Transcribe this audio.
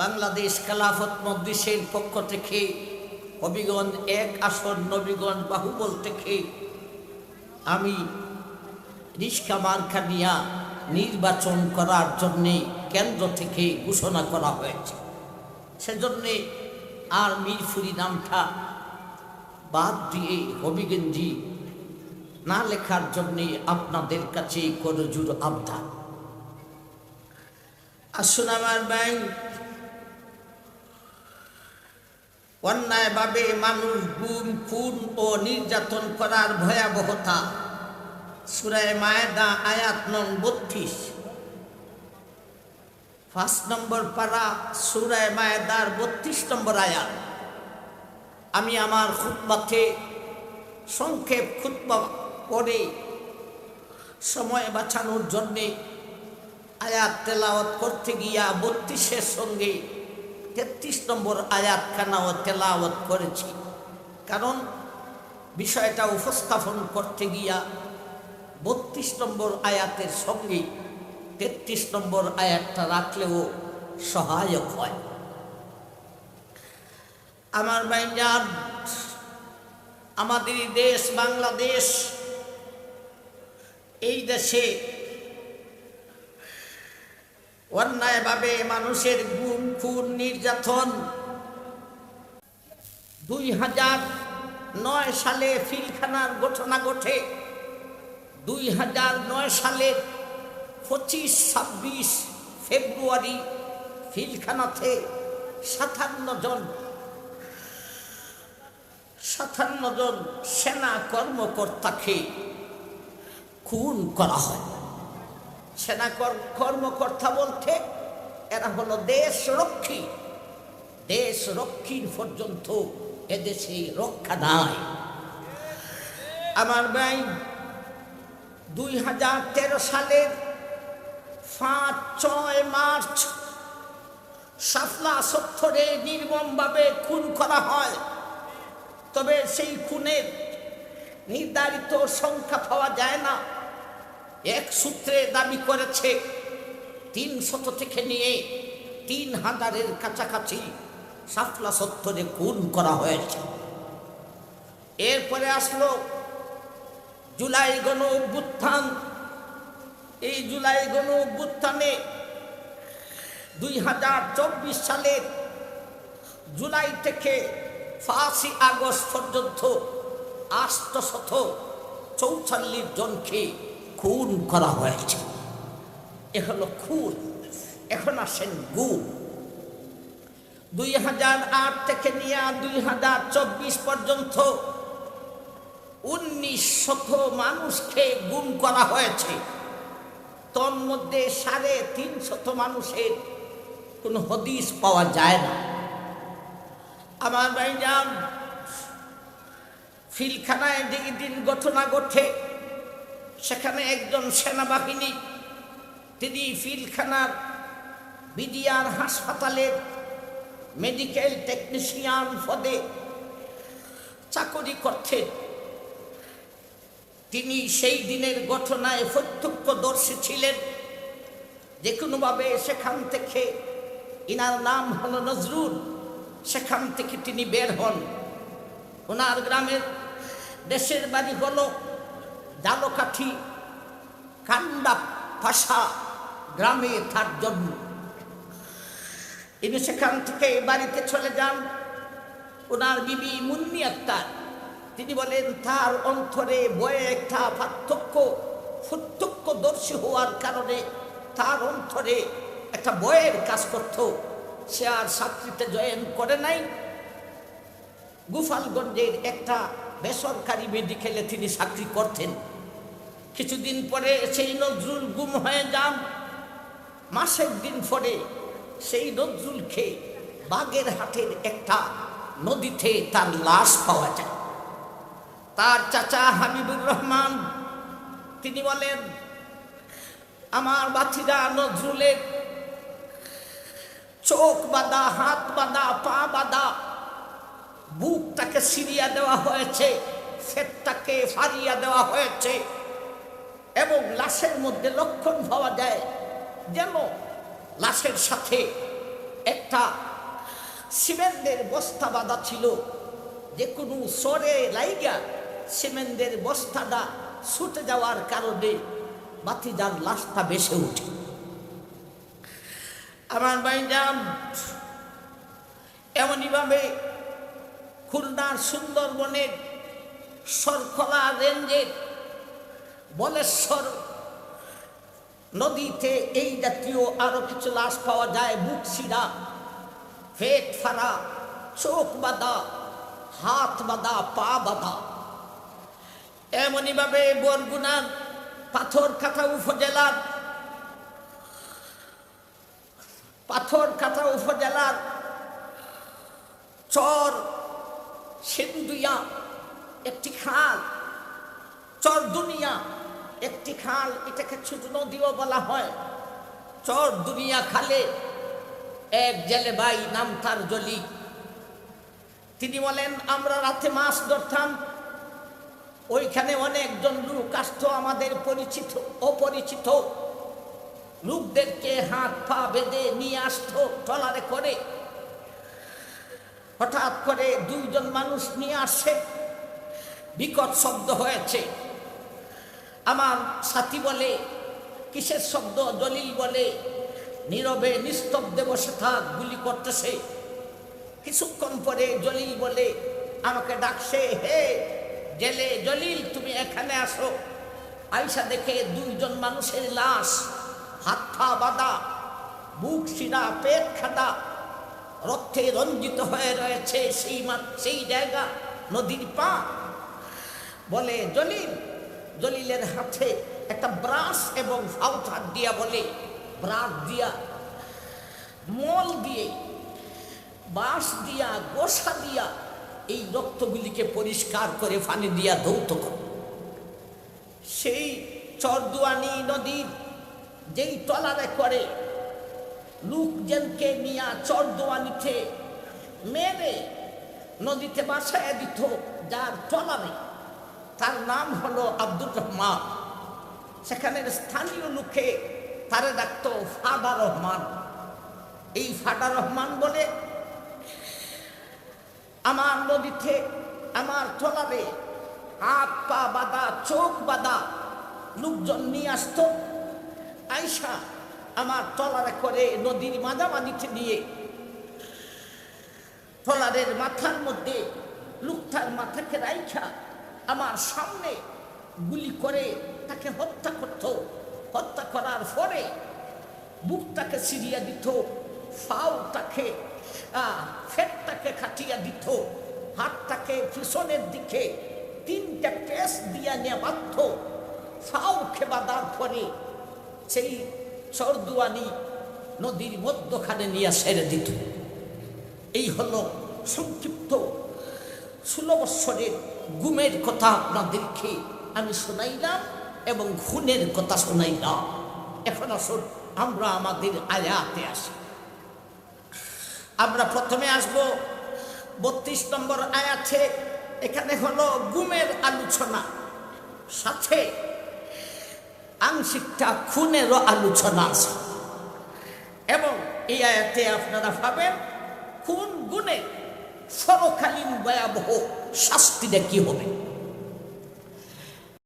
বাংলাদেশ খেলাফত মজলিসের পক্ষ থেকে, হবিগঞ্জ এক আসন নবীগঞ্জ বাহুবল থেকে আমি রিস্কা মার্কা নিয়া নির্বাচন করার জন্যে কেন্দ্র থেকে ঘোষণা করা হয়েছে। সেজন্যে আর মিরফুরি নামটা বাদ দিয়ে হবিগঞ্জি না লেখার জন্যে আপনাদের কাছে করজুর আবদার। আসুন আমার ভাই অন্যায়ভাবে মানুষ গুম খুন ও নির্যাতন করার ভয়াবহতা। সুরায় মায়েদা আয়াত নং বত্রিশ। ফার্স্ট নম্বর পারা সুরায় মায়েদার বত্রিশ নম্বর আয়াত। আমি আমার খুতবাতে সংক্ষেপ খুতবা করে সময় বাঁচানোর জন্যে আয়াত তেলাওয়াত করতে গিয়া বত্রিশের সঙ্গে তেত্রিশ নম্বর আয়াত খানাও তেলাওয়াত করেছি। কারণ বিষয়টা উপস্থাপন করতে গিয়া বত্রিশ নম্বর আয়াতের সঙ্গে তেত্রিশ নম্বর আয়াতটা রাখলেও সহায়ক হয়। আমার বাইজান আমাদের দেশ বাংলাদেশ, এই দেশে অন্যায়ভাবে মানুষের গুম খুন নির্যাতন। দুই হাজার নয় সালে ফিলখানার ঘটনা ঘটে। দুই হাজার নয় সালের পঁচিশ ছাব্বিশ ফেব্রুয়ারি ফিলখানাতে সাতান্ন জন সাতান্ন জন সেনা কর্মকর্তাকে খুন করা হয়। সেনা কর- কর্মকর্তা বলতে এরা হলো দেশ রক্ষী দেশ রক্ষীর পর্যন্ত এদেশে রক্ষা নাই। আমার ভাই, দুই হাজার তেরো সালের পাঁচ, ছয় মার্চ সাফলা সত্তরে নির্মমভাবে খুন করা হয়। তবে সেই খুনের নির্ধারিত সংখ্যা পাওয়া যায় না। এক সূত্রে দাবি করেছে তিন শত থেকে নিয়ে তিন হাজারের কাছাকাছি সাফলা সত্তরে খুন করা হয়েছে। এরপরে আসলো জুলাই গণ অভ্যুত্থান। এই জুলাই গণ অভ্যুত্থানে দুই হাজার চব্বিশ সালের জুলাই থেকে ফাঁসি আগস্ট পর্যন্ত আষ্টশত চৌচল্লিশ জনকে খুন করা হয়েছে। এ হলো খুন এখন আসেন গুম। দুই হাজার আট থেকে নিয়ে দুই হাজার চব্বিশ পর্যন্ত উনিশ শত মানুষকে গুম করা হয়েছে। তন্মধ্যে সাড়ে তিন শত মানুষের কোনো হদিস পাওয়া যায় না। আমার ভাইজান ফিলখানায় দিন ঘটনা ঘটে, সেখানে একজন সেনাবাহিনী তিনি ফিলখানার বিডিআর হাসপাতালের মেডিকেল টেকনিশিয়ান পদে চাকরি করতেন। তিনি সেই দিনের ঘটনায় প্রত্যক্ষদর্শী ছিলেন। যে কোনোভাবে সেখান থেকে ইনার নাম হল নজরুল, সেখান থেকে তিনি বের হন। ওনার গ্রামের দেশের বাড়ি হলো জালকাঠি কান্ডা পাশা গ্রামে তার জন্ম। তিনি সেখান থেকে বাড়িতে চলে যান। ওনার বিবি মুন্নি আক্তার। তিনি বলেন, তার অন্তরে বয়ে একটা পার্থক্য, প্রত্যক্ষদর্শী হওয়ার কারণে তার অন্তরে একটা বয়ের কাজ করত। সে আর চাকরিতে জয়েন করে নাই। গোপালগঞ্জের একটা বেসরকারি মেডিকেলে তিনি চাকরি করতেন। কিছুদিন পরে সেই নজরুল গুম হয়ে যান। মাসের দিন পরে সেই নজরুলকে বাগের হাটের একটা নদীতে তার লাশ পাওয়া যায়। তার চাচা হাবিবুর রহমান, তিনি বলেন, আমার বাতিরা নজরুলের চোখ বাঁধা, হাত বাঁধা, পা বাঁধা, বুকটাকে সিরিয়া দেওয়া হয়েছে, ফেটটাকে ফারিয়া দেওয়া হয়েছে এবং লাশের মধ্যে লক্ষণ পাওয়া যায় যেন লাশের সাথে একটা সিমেন্টের বস্তা বাঁধা ছিল। যে কোনো সরে লাইগা সিমেন্টের বস্তাটা ছুটে যাওয়ার কারণে বাতিদার লাশটা বেসে উঠে আমার ভাইজান, এমনইভাবে খুলনার সুন্দরবনের সরখলা রেঞ্জের বলেশ্বর নদীতে এই জাতীয় আরও কিছু লাশ পাওয়া যায়, বুক সিরা পেট ফাড়া চোখ বাঁধা, হাত বাঁধা, পা বাঁধা। এমনইভাবে বরগুনার পাথর কাটা উপজেলার পাথর কাটা উপজেলার চর সিন্ধুইয়া একটি খাল, চর দুনিয়া একটি খাল এটাকে ছোট নদীও বলা হয়। চর দুনিয়া খালে এক জেলে ভাই নাম তার জলি। তিনি বলেন, আমরা রাতে মাছ ধরতাম। ওইখানে অনেকজন লোক আসতো আমাদের পরিচিত, অপরিচিত। লোকদেরকে হাত পা বেঁধে নিয়ে আসতো ট্রলারে করে। হঠাৎ করে দুইজন মানুষ নিয়ে আসে। বিকট শব্দ হয়েছে। আমার সাথী বলে, কিসের শব্দ, দলিল বলে, নীরবে নিস্তব্ধে বসে থাক, গুলি করতেছে। কিছুক্ষণ পরে জলিল বলে, আমাকে ডাকছে, হে জেলে জলিল, তুমি এখানে আসো। আইসা দেখে দুইজন মানুষের লাশ, হাত পা বাঁধা, বুক সিরা পেট খাদা রক্তে রঞ্জিত হয়ে রয়েছে সেই সেই জায়গা, নদীর পা বলে, জলিল জলিলের হাতে একটা ব্রাশ এবং ফাউথার দিয়া বলে, ব্রাশ দিয়া, মল দিয়ে, বাঁশ দিয়া, গোসা দিয়া এই রক্তগুলিকে পরিষ্কার করে পানি দিয়া ধৌত সেই চরদুয়ানি নদীর যেই তলারে করে লোকজনকে নিয়া চরদুয়ানিতে মেরে নদীতে বাসায় দিত, যার তলারে তার নাম হলো আব্দুর রহমান। সেখানের স্থানীয় লোকে তারে ডাকত ফাদা রহমান। এই ফাদা রহমান বলে, আমার নদীতে, আমার তলারে হাত পা বাঁধা, চোখ বাঁধা লোকজন নিয়ে আসতো। আইসা আমার তলারে করে নদীর মাঝামাঝিতে নিয়ে ট্রলারের মাথার মধ্যে লোকটার মাথাকে রাইখা আমার সামনে গুলি করে তাকে হত্যা করত। হত্যা করার পরে বুকটাকে সিরিয়া দিত ফাও ফাউটাকে ফেটটাকে খাটিয়া দিত, হাতটাকে পিছনের দিকে তিনটা পেস দিয়া নিয়ে বাধ্য ফাউ খেবাদার পরে সেই চরদুয়ানি নদীর মধ্যখানে নিয়ে সেরে দিত। এই হলো সংক্ষিপ্ত ষোলো বৎসরের গুমের কথা আপনাদেরকে আমি শোনাইলাম এবং খুনের কথা শোনাইলাম। এখন আসুন, আমরা আমাদের আয়াতে আসি। আমরা প্রথমে আসব বত্রিশ নম্বর আয়াতে। এখানে হলো গুমের আলোচনা। সাথে আংশিকটা খুনেরও আলোচনা আছে। এবং এই আয়াতে আপনারা ভাবেন, খুন গুণে সরকালীন ভয়াবহ শাস্তিটা কি হবে?